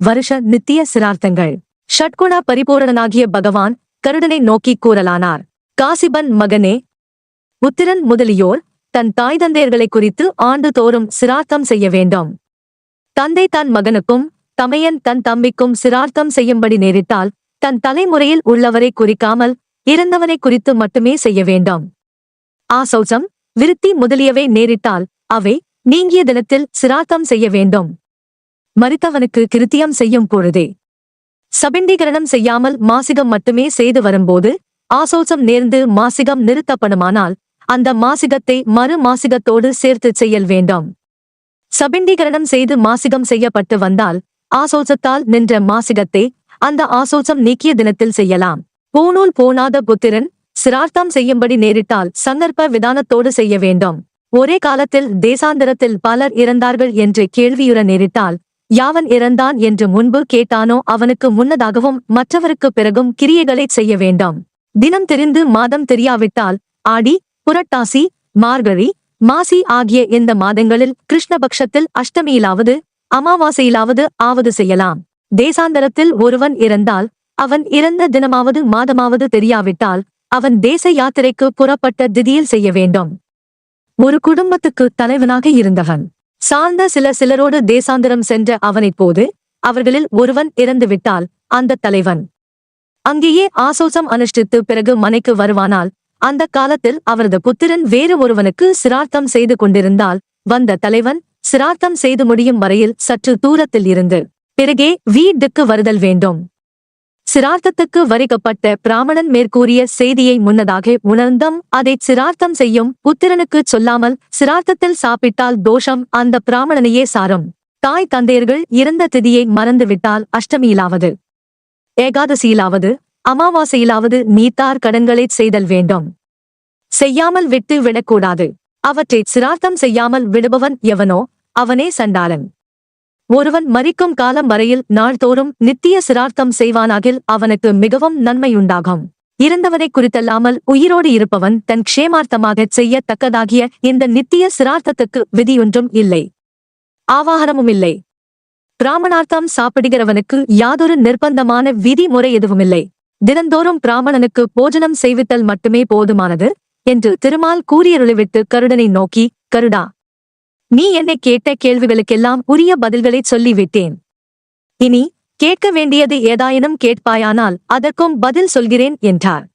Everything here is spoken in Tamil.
வருஷ நித்திய சிரார்த்தங்கள். ஷட்குண பரிபூரணனாகிய பகவான் கருடனை நோக்கி கூறலானார். காசிபன் மகனே உத்திரன் முதலியோர் தன் தாய் தந்தையர்களை குறித்து ஆண்டுதோறும் சிரார்த்தம் செய்ய வேண்டும். தந்தை தன் மகனுக்கும் தமையன் தன் தம்பிக்கும் சிரார்த்தம் செய்யும்படி நேரிட்டால் தன் தலைமுறையில் உள்ளவரை குறிக்காமல் இறந்தவனை குறித்து மட்டுமே செய்ய வேண்டும். ஆசௌசம் விருத்தி முதலியவை நேரிட்டால் அவை நீங்கிய தினத்தில் சிரார்த்தம் செய்ய வேண்டும். மறித்தவனுக்கு கிருத்தியம் செய்யும் பொழுதே. சபிண்டீகரணம் செய்யாமல் மாசிகம் மட்டுமே செய்து வரும்போது ஆசோசம் நேர்ந்து மாசிகம் நிறுத்தப்படுமானால் அந்த மாசிகத்தை மறு மாசிகத்தோடு சேர்த்து செய்யல் வேண்டும். சபிண்டீகரணம் செய்து மாசிகம் செய்யப்பட்டு வந்தால் ஆசோசத்தால் நின்ற மாசிகத்தை அந்த ஆசோசம் நீக்கிய தினத்தில் செய்யலாம். பூநூல் போனாத புத்திரன் சிரார்த்தம் செய்யும்படி நேரிட்டால் சந்தர்ப்ப விதானத்தோடு செய்ய வேண்டும். ஒரே காலத்தில் தேசாந்தரத்தில் பலர் இறந்தார்கள் என்று கேள்வியுற நேரிட்டால் யாவன் இறந்தான் என்று முன்பு கேட்டானோ அவனுக்கு முன்னதாகவும் மற்றவருக்கு பிறகும் கிரியைகளைச் செய்ய வேண்டாம். தினம் தெரிந்து மாதம் தெரியாவிட்டால் ஆடி புரட்டாசி மார்கழி மாசி ஆகிய இந்த மாதங்களில் கிருஷ்ணபக்ஷத்தில் அஷ்டமியிலாவது அமாவாசையிலாவது ஆவது செய்யலாம். தேசாந்தரத்தில் ஒருவன் இறந்தால் அவன் இறந்த தினமாவது மாதமாவது தெரியாவிட்டால் அவன் தேச யாத்திரைக்கு புறப்பட்ட திதியில் செய்ய வேண்டும். ஒரு குடும்பத்துக்கு தலைவனாக இருந்தவன். சார்ந்த சில சிலரோடு தேசாந்திரம் சென்ற அவனைப் போது அவர்களில் ஒருவன் இறந்துவிட்டால் அந்த தலைவன். அங்கேயே ஆசோசம் அனுஷ்டித்து பிறகு மனைக்கு வருவானால் அந்த காலத்தில் அவரது புத்திரன் வேறு ஒருவனுக்கு சிரார்த்தம் செய்து கொண்டிருந்தால் வந்த தலைவன் சிரார்த்தம் செய்து முடியும் வரையில் சற்று தூரத்தில் இருந்து பிறகே வீட்டுக்கு வருதல் வேண்டும். சிரார்த்தத்துக்கு வரிக்கப்பட்ட பிராமணன் மேற்கூறிய செய்தியை முன்னதாக உணர்ந்தும். அதை சிரார்த்தம் செய்யும் புத்திரனுக்குச் சொல்லாமல் சிரார்த்தத்தில் சாப்பிட்டால் தோஷம் அந்த பிராமணனையே சாரும். தாய் தந்தையர்கள் இறந்த திதியை மறந்துவிட்டால் அஷ்டமியிலாவது ஏகாதசியிலாவது அமாவாசையிலாவது நீத்தார் கடன்களைச் செய்தல் வேண்டும். செய்யாமல் விட்டு விடக்கூடாது. அவற்றை சிரார்த்தம் செய்யாமல் விடுபவன் எவனோ அவனே சண்டாளன். ஒருவன் மறிக்கும் காலம் வரையில் நாள்தோறும் நித்திய சிரார்த்தம் செய்வானாகில் அவனுக்கு மிகவும் நன்மையுண்டாகும். இறந்தவனை குறித்தல்லாமல் உயிரோடு இருப்பவன் தன் க்ஷேமார்த்தமாகச் செய்யத்தக்கதாகிய இந்த நித்திய சிரார்த்தத்துக்கு விதியொன்றும் இல்லை. ஆவாகனமும் இல்லை பிராமணார்த்தம் சாப்பிடுகிறவனுக்கு யாதொரு நிர்பந்தமான விதிமுறை எதுவுமில்லை. தினந்தோறும் பிராமணனுக்கு போஜனம் செய்வித்தல் மட்டுமே போதுமானது என்று திருமால் கூறியருளிவிட்டு கருடனை நோக்கி கருடா நீ என்னை கேட்ட கேள்விகளுக்கெல்லாம் உரிய பதில்களைச் சொல்லிவிட்டேன். இனி கேட்க வேண்டியது ஏதாயினும் கேட்பாயானால் அதற்கும் பதில் சொல்கிறேன் என்றார்.